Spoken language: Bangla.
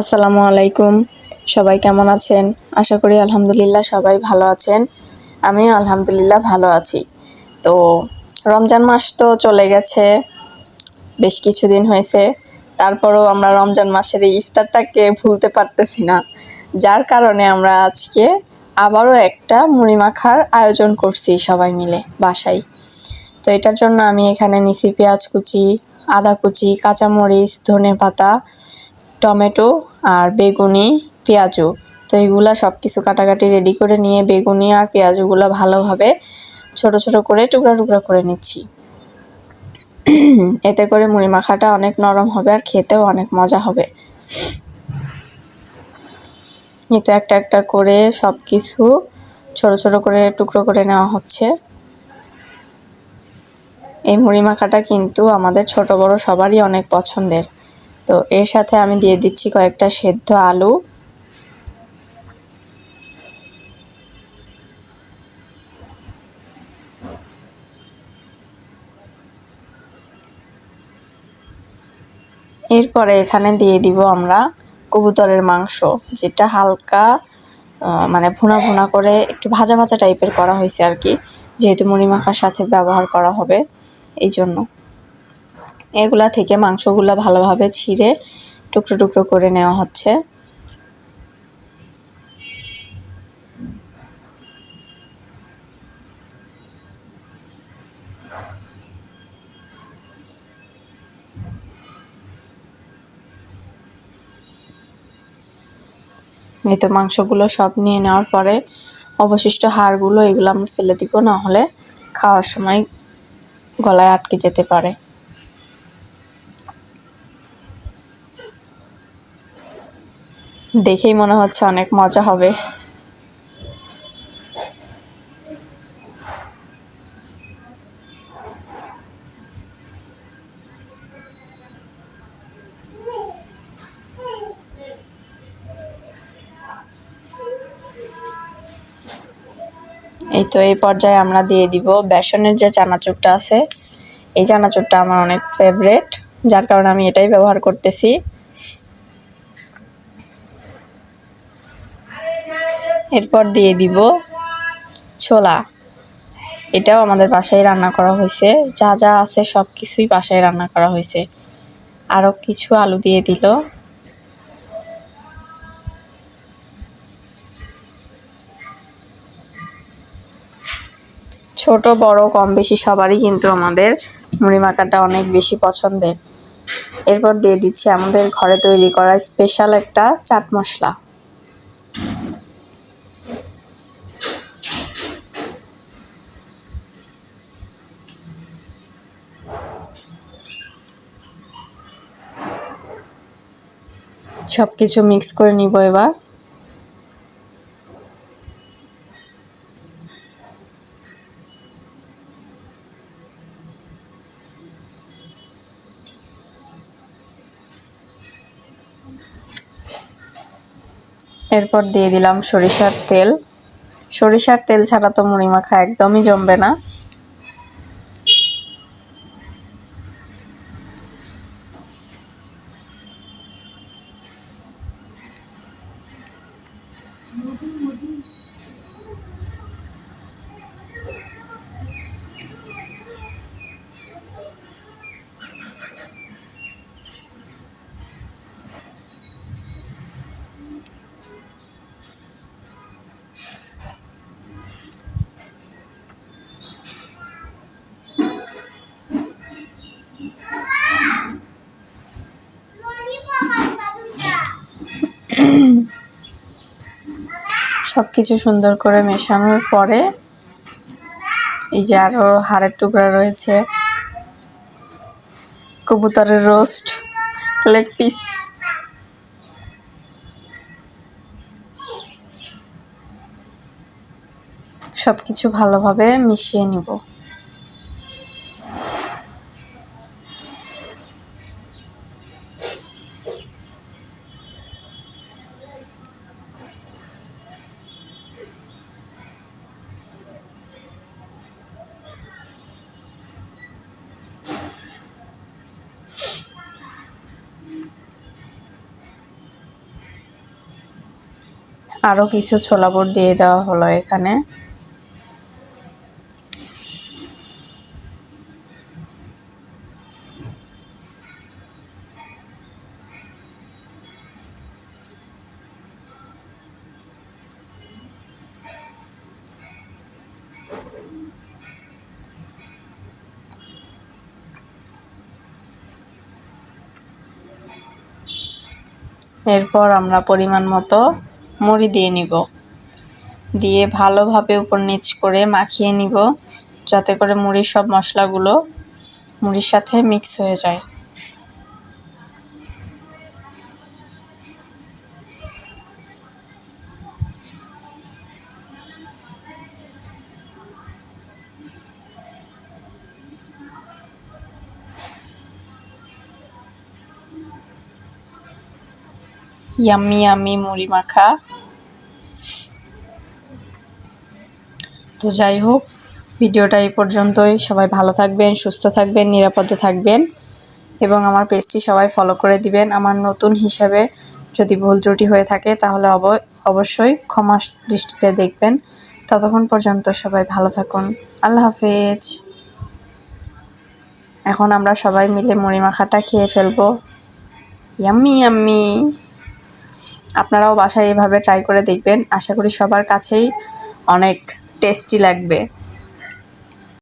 আসসালামু আলাইকুম। সবাই কেমন আছেন? আশা করি আলহামদুলিল্লাহ সবাই ভালো আছেন। আমিও আলহামদুলিল্লাহ ভালো আছি। তো রমজান মাস তো চলে গেছে, বেশ কিছুদিন হয়েছে। তারপরেও আমরা রমজান মাসের এই ইফতারটাকে ভুলতে পারতেছি না। যার কারণে আমরা আজকে আবারও একটা মুড়ি মাখার আয়োজন করছি সবাই মিলে, বাসায়। তো এটার জন্য আমি এখানে নিছি পেঁয়াজ কুচি, আদা কুচি, কাঁচামরিচ ধনে পাতা টমেটো আর বেগুনি, পেঁয়াজু। তো এইগুলা সব কিছু কাটাকাটি রেডি করে নিয়ে বেগুনি আর পেঁয়াজুগুলো ভালোভাবে ছোট ছোট করে, টুকরা টুকরা করে নিচ্ছি। এতে করে মুড়ি মাখাটা অনেক নরম হবে আর খেতেও অনেক মজা হবে। এতে একটা একটা করে সব কিছু ছোট ছোট করে টুকরো করে নেওয়া হচ্ছে। এই মুড়ি মাখাটা কিন্তু আমাদের ছোট বড় সবারই অনেক পছন্দের। তো এর সাথে আমি দিয়ে দিচ্ছি কয়েকটা সেদ্ধ আলু। এরপরে এখানে দিয়ে দিব আমরা কবুতরের মাংস, যেটা হালকা মানে ভুনা ভুনা করে একটু ভাজা ভাজা টাইপের করা হয়েছে আর কি, যেহেতু মুড়ি মাখার সাথে ব্যবহার করা হবে, এই জন্য। এগুলা থেকে মাংসগুলো ভালোভাবে ছিঁড়ে টুকরো টুকরো করে নেওয়া হচ্ছে। এই তো মাংসগুলো সব নিয়ে নেওয়ার পরে অবশিষ্ট হাড়গুলো এগুলো আমি ফেলে দিব, না হলে খাওয়ার সময় গলায় আটকে যেতে পারে। দেখেই মনে হচ্ছে অনেক মজা হবে। এই তো এই পর্যায়ে আমরা দিয়ে দিব বেসনের যে চানাচুরটা আছে, এই চানাচুরটা আমার অনেক ফেভারেট যার কারণে আমি এটাই ব্যবহার করতেছি। এরপর দিয়ে দিব ছোলা। এটাও আমাদের বাসায় রান্না করা হয়েছে। যা যা আছে সব কিছুই বাসায় রান্না করা হয়েছে। আরও কিছু আলু দিয়ে দিল। ছোট, বড়, কম বেশি সবারই কিন্তু আমাদের মুড়ি মাখাটা অনেক বেশি পছন্দের। এরপর দিয়ে দিচ্ছি আমাদের ঘরে তৈরি করা স্পেশাল একটা চাট মশলা। সব কিছু মিক্স করে নিব এবার। এরপর দিয়ে দিলাম সরিষার তেল। সরিষার তেল ছাড়া তো মুড়ি মাখা একদমই জমবে না। সব কিছু সুন্দর করে মেশানোর পরে এই যে আরও হাড়ের টুকরা রয়েছে, কবুতরের রোস্ট, লেগ পিস। সব কিছু ভালোভাবে মিশিয়ে নিব। আরও কিছু ছোলা বুট দিয়ে দেওয়া হলো এখানে। এরপর আমরা পরিমাণ মতো মুড়ি দিয়ে নিব। দিয়ে ভালোভাবে উপর নিচ করে মাখিয়ে নিব, যাতে করে মুড়ির সব মশলাগুলো মুড়ির সাথে মিক্স হয়ে যায়। ইয়াম্মি ইয়াম্মি মুড়ি মাখা তো যাই হোক, ভিডিওটা এই পর্যন্তই। সবাই ভালো থাকবেন, সুস্থ থাকবেন, নিরাপদে থাকবেন এবং আমার পেজটি সবাই ফলো করে দিবেন। আমার নতুন হিসাবে যদি ভুল ত্রুটি হয়ে থাকে, তাহলে অব, অবশ্যই ক্ষমা দৃষ্টিতে দেখবেন। ততক্ষণ পর্যন্ত সবাই ভালো থাকুন। আল্লাহ হাফেজ। এখন আমরা সবাই মিলে মুড়ি মাখাটা খেয়ে ফেলব। ইয়াম্মি ইয়াম্মি আপনারাও বাসায় এভাবে ট্রাই করে দেখবেন। আশা করি সবার কাছেই অনেক টেস্টি লাগবে।